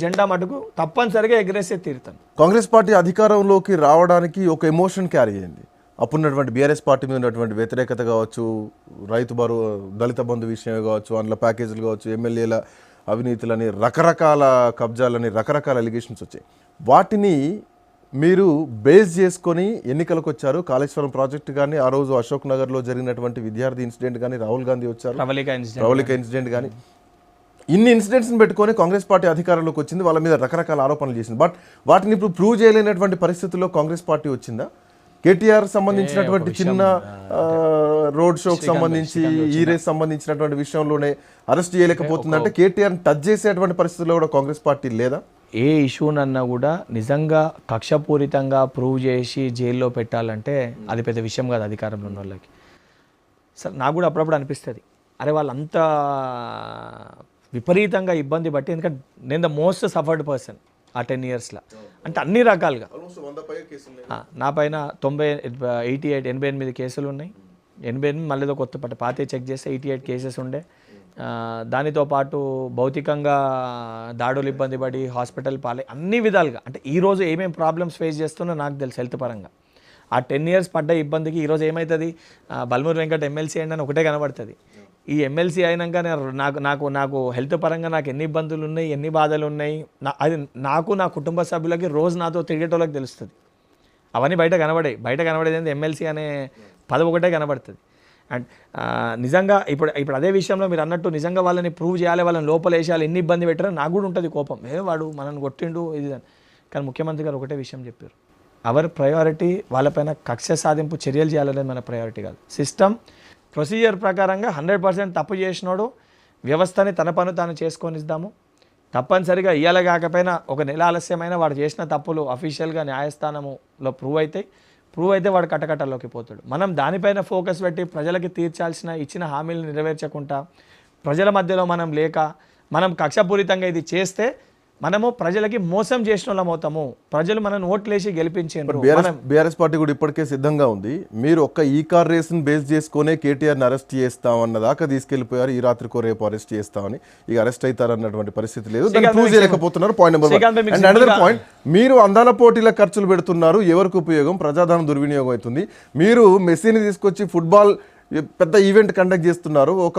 జెండా మటుకు తప్పనిసరిగా ఎగరేసే తీరుతాను కాంగ్రెస్ పార్టీ అధికారంలోకి రావడానికి ఒక ఎమోషన్ క్యారీ అయింది అప్పుడున్నటువంటి బీఆర్ఎస్ పార్టీ మీద ఉన్నటువంటి వ్యతిరేకత కావచ్చు రైతు బరు దళిత బంధు విషయమే కావచ్చు అందులో ప్యాకేజీలు కావచ్చు ఎమ్మెల్యేల అవినీతులని రకరకాల కబ్జాలని రకరకాల ఎలిగేషన్స్ వచ్చాయి. వాటిని మీరు బేస్ చేసుకొని ఎన్నికలకు వచ్చారు. కాళేశ్వరం ప్రాజెక్టు కానీ ఆ రోజు అశోక్ నగర్లో జరిగినటువంటి విద్యార్థి ఇన్సిడెంట్ కానీ రాహుల్ గాంధీ వచ్చారు. ప్రవళిక ఇన్సిడెంట్ కానీ. ఇన్ని ఇన్సిడెంట్స్ని పెట్టుకొని కాంగ్రెస్ పార్టీ అధికారంలోకి వచ్చింది వాళ్ళ మీద రకరకాల ఆరోపణలు చేసింది. బట్ వాటిని ఇప్పుడు ప్రూవ్ చేయలేనటువంటి పరిస్థితుల్లో కాంగ్రెస్ పార్టీ వచ్చిందా? కేటీఆర్ సంబంధించినటువంటి చిన్న రోడ్ షోకి సంబంధించి ఈ రేస్ సంబంధించినటువంటి విషయంలోనే అరెస్ట్ చేయలేకపోతుందంటే కేటీఆర్ టచ్ చేసేటువంటి పరిస్థితుల్లో కూడా కాంగ్రెస్ పార్టీ లేదా? ఏ ఇష్యూనన్నా కూడా నిజంగా కక్షపూరితంగా ప్రూవ్ చేసి జైల్లో పెట్టాలంటే అది పెద్ద విషయం కాదు అధికారంలో ఉన్న వాళ్ళకి. సార్ నాకు కూడా అప్పుడప్పుడు అనిపిస్తుంది. అరే వాళ్ళంత విపరీతంగా ఇబ్బంది పట్టి ఎందుకంటే నేను ద మోస్ట్ సఫర్డ్ పర్సన్ ఆ టెన్ ఇయర్స్లో. అంటే అన్ని రకాలుగా. నా పైన తొంభై ఎయిటీ ఎయిట్ ఎనభై ఎనిమిది కేసులు ఉన్నాయి ఎనభై ఎనిమిది మళ్ళీ కొత్త పట్ట పాతే చెక్ చేస్తే ఎయిటీ ఎయిట్ కేసెస్ ఉండే. దానితో పాటు భౌతికంగా దాడులు ఇబ్బంది పడి హాస్పిటల్ పాలై అన్ని విధాలుగా. అంటే ఈ రోజు ఏమేమి ప్రాబ్లమ్స్ ఫేస్ చేస్తున్నా నాకు తెలుసు హెల్త్ పరంగా. ఆ టెన్ ఇయర్స్ పడ్డ ఇబ్బందికి ఈరోజు ఏమవుతుంది బల్మూరి వెంకట ఎమ్మెల్సీ అయినా ఒకటే కనబడుతుంది. ఈ ఎమ్మెల్సీ అయినాక నేను నాకు నాకు నాకు హెల్త్ పరంగా నాకు ఎన్ని ఇబ్బందులు ఉన్నాయి ఎన్ని బాధలు ఉన్నాయి నా అది నాకు నా కుటుంబ సభ్యులకి రోజు నాతో తిరిగేటోళ్ళకి తెలుస్తుంది. అవన్నీ బయట కనబడాయి. బయట కనబడేది ఏంది? ఎమ్మెల్సీ అనే పదవి ఒకటే కనబడుతుంది. అండ్ నిజంగా ఇప్పుడు ఇప్పుడు అదే విషయంలో మీరు అన్నట్టు నిజంగా వాళ్ళని ప్రూవ్ చేయాలి వాళ్ళని లోపల వేసేయాలి ఎన్ని ఇబ్బంది పెట్టారో నాకు కూడా ఉంటుంది కోపం. ఏ వాడు మనల్ని కొట్టిండు ఇది అని. కానీ ముఖ్యమంత్రి గారు ఒకటే విషయం చెప్పారు. అవర్ ప్రయారిటీ వాళ్ళపైన కక్ష సాధింపు చర్యలు చేయాలనేది మన ప్రయారిటీ కాదు. సిస్టమ్ ప్రొసీజర్ ప్రకారంగా హండ్రెడ్ పర్సెంట్ తప్పు చేసినోడు వ్యవస్థని తన పను తాను చేసుకొని ఇద్దాము తప్పనిసరిగా ఇయ్యాల కాకపోయినా ఒక నెల ఆలస్యమైన వాడు చేసిన తప్పులు అఫీషియల్గా న్యాయస్థానములో ప్రూవ్ అయితే ప్రూవ్ అయితే వాడు కట్టకట్టలోకి పోతాడు. మనం దానిపైన ఫోకస్ పెట్టి ప్రజలకి తీర్చాల్సిన ఇచ్చిన హామీలు నెరవేర్చకుండా ప్రజల మధ్యలో మనం లేక మనం కక్షపూరితంగా ఇది చేస్తే మనము ప్రజలకి మోసం చేసిన వాళ్ళం అవుతాము. ప్రజలు మనల్ని ఓట్లేసి గెలిపించారు బీఆర్ఎస్ పార్టీ కూడా ఇప్పటికే సిద్ధంగా ఉంది. మీరు ఒక్క ఈ కార్ రేస్ని బేస్ చేసుకునే కేటీఆర్ని అరెస్ట్ చేస్తామన్న దాకా తీసుకెళ్ళిపోయారు ఈ రాత్రికో రేపు అరెస్ట్ చేస్తామని ఇక అరెస్ట్ అవుతారన్నటువంటి పరిస్థితి లేదు. ప్రూవ్ చేయలేకపోతున్నారు. Point number and another point మీరు అందాల పోటీల ఖర్చులు పెడుతున్నారు. ఎవరికి ఉపయోగం? ప్రజాధనం దుర్వినియోగం అవుతుంది. మీరు మెస్సీని తీసుకొచ్చి ఫుట్బాల్ పెద్ద ఈవెంట్ కండక్ట్ చేస్తున్నారు. ఒక